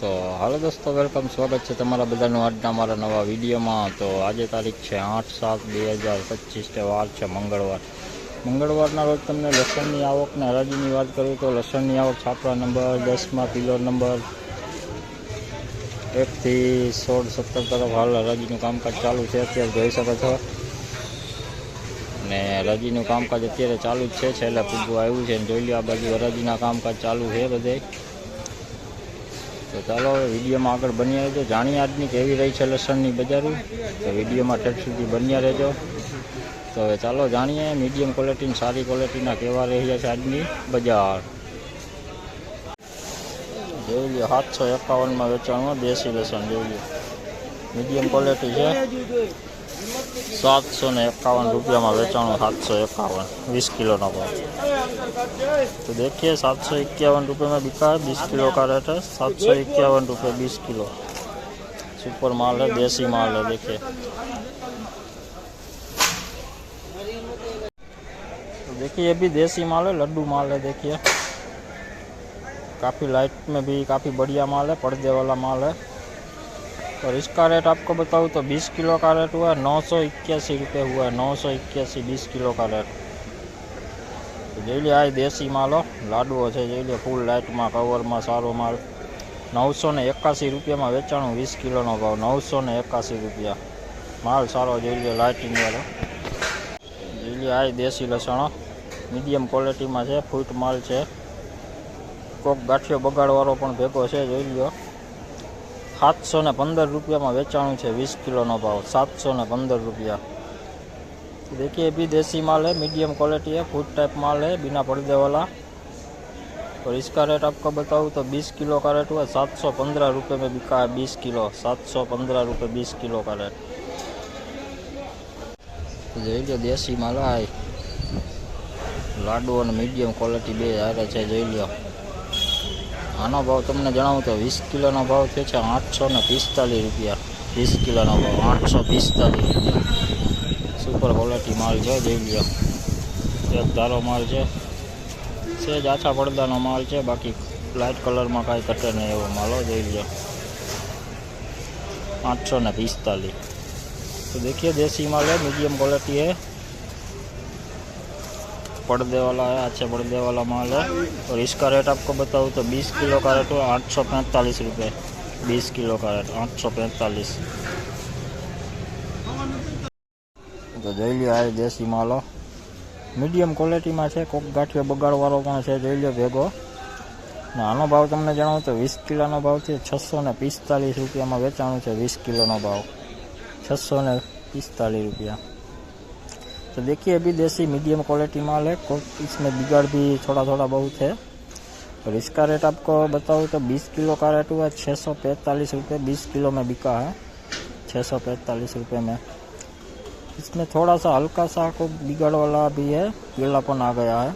તો હાલો દોસ્તો વેલકમ સ્વાગત છે તમારા બધાનું આજના મારા નવા વિડીયોમાં. તો આજે તારીખ છે આઠ સાત બે હજાર પચીસ વાર છે મંગળવાર. મંગળવારના રોજ તમને લસણની આવક ને હરાજીની વાત કરું તો લસણની આવક છાપરા નંબર, દસમાં કિલો નંબર એકથી સોળ સત્તર તરફ હાલ હરાજીનું કામકાજ ચાલુ છે. અત્યારે જોઈ શકો છો. ને હરાજીનું કામકાજ અત્યારે ચાલુ જ છે. છેલ્લે પૂગવું આવ્યું છે જોઈ લો આ બાજુ હરાજીના કામકાજ ચાલુ છે બધે. તો ચાલો વિડીયોમાં આગળ બન્યા રહેજો. જાણીએ આજની કેવી રહી છે લસણની બજારી. તો વિડીયોમાં ઠેઠ સુધી બન્યા રહેજો. તો હવે ચાલો જાણીએ મીડિયમ ક્વોલિટીની સારી ક્વોલિટીના કેવા રહ્યા છે આજની બજાર. જોઈ લો સાતસો એકાવનમાં વેચાણમાં દેશી લસણ, જોઈ લો મીડિયમ ક્વોલિટી છે. સાતસો ને એકાવન રૂપિયામાં વેચાણું સાતસો એકાવન વીસ કિલોનો ભાવ तो देखिए सात सौ इक्यावन रुपये में बिका है बीस किलो का रेट है सात सौ इक्यावन रुपये बीस किलो सुपर माल है देसी माल है देखिए तो देखिए ये भी देसी माल है लड्डू माल है देखिए काफ़ी लाइट में भी काफ़ी बढ़िया माल है पर्दे वाला माल है और इसका रेट आपको बताऊँ तो 20 किलो का रेट हुआ है नौ सौ इक्यासी रुपये हुआ है नौ सौ इक्यासी बीस किलो का रेट તો જોઈ લે આ દેશી માલો લાડવો છે જોઈ લે ફૂલ લાઇટમાં કવરમાં સારો માલ નવસો ને એકાસી રૂપિયામાં વેચાણું વીસ કિલોનો ભાવ નવસો ને એકાસી રૂપિયા માલ સારો જોઈ લે લાઇટિંગ વાળો જોઈ લે આ દેશી લસણો મીડિયમ ક્વોલિટીમાં છે ફૂટ માલ છે કોક ગાંઠિયો બગાડવાળો પણ ભેગો છે જોઈ લ્યો સાતસો ને પંદર રૂપિયામાં વેચાણું છે વીસ કિલોનો ભાવ સાતસો ને પંદર रुपया देखिए ये भी देसी माल है मीडियम क्वालिटी है फूड टाइप माल है बिना पर्दे वाला और इसका रेट आपको बताऊँ तो 20 किलो का रेट हुआ सात सौ पंद्रह रुपये में बिका है 20 किलो सात सौ पंद्रह रुपये बीस किलो का रेट તો જોઈ લો દેશી માલ આ લાડુ અને મીડિયમ ક્વોલિટી બે હારે છે જોઈ લો આનો ભાવ તમને જણાવું તો વીસ કિલોનો ભાવ થયો છે આઠસો ને પિસ્તાલીસ રૂપિયા. વીસ કિલોનો ભાવ, આઠસો પિસ્તાલીસ રૂપિયા. સુપર ક્વોલિટી માલ છે, જોઈ લો એક ધારો માલ છે. સેજ આછા પડદાનો માલ છે, બાકી લાઇટ કલરમાં કાંઈ કટે નહીં એવો માલો જોઈ લો આઠસો ને પિસ્તાલીસ. તો દેખીએ દેશી માલ હે મીડિયમ ક્વોલિટી હે. पर्दे वाला है अच्छे पर्दे वाला माल है और इसका रेट आपको बताऊँ तो 20 किलो का रेट हुआ आठ सौ पैंतालीस रुपये बीस किलो का रेट आठ सौ पैंतालीस તો જોઈ લ્યો આ દેશી માલો મીડિયમ ક્વોલિટીમાં છે કોક ગાંઠિયો બગાડવાળો પણ છે જોઈ લ્યો ભેગો ને આનો ભાવ તમને જણાવું તો વીસ કિલોનો ભાવ છે છસો ને પિસ્તાલીસ રૂપિયામાં વેચાણું છે વીસ કિલોનો भाव छः ने पिस्तालीस रुपया तो देखिए, अभी देसी मीडियम क्वालिटी माल है। इसमें बिगड़ भी थोड़ा थोड़ा बहुत है। और इसका रेट आपको बताऊँ तो 20 किलो का रेट हुआ छः सौ पैंतालीस रुपये बीस किलो में बिका है छः सौ पैंतालीस रुपये में। इसमें थोड़ा सा हल्का सा को बिगड़ वाला भी है पीलापन आ गया है।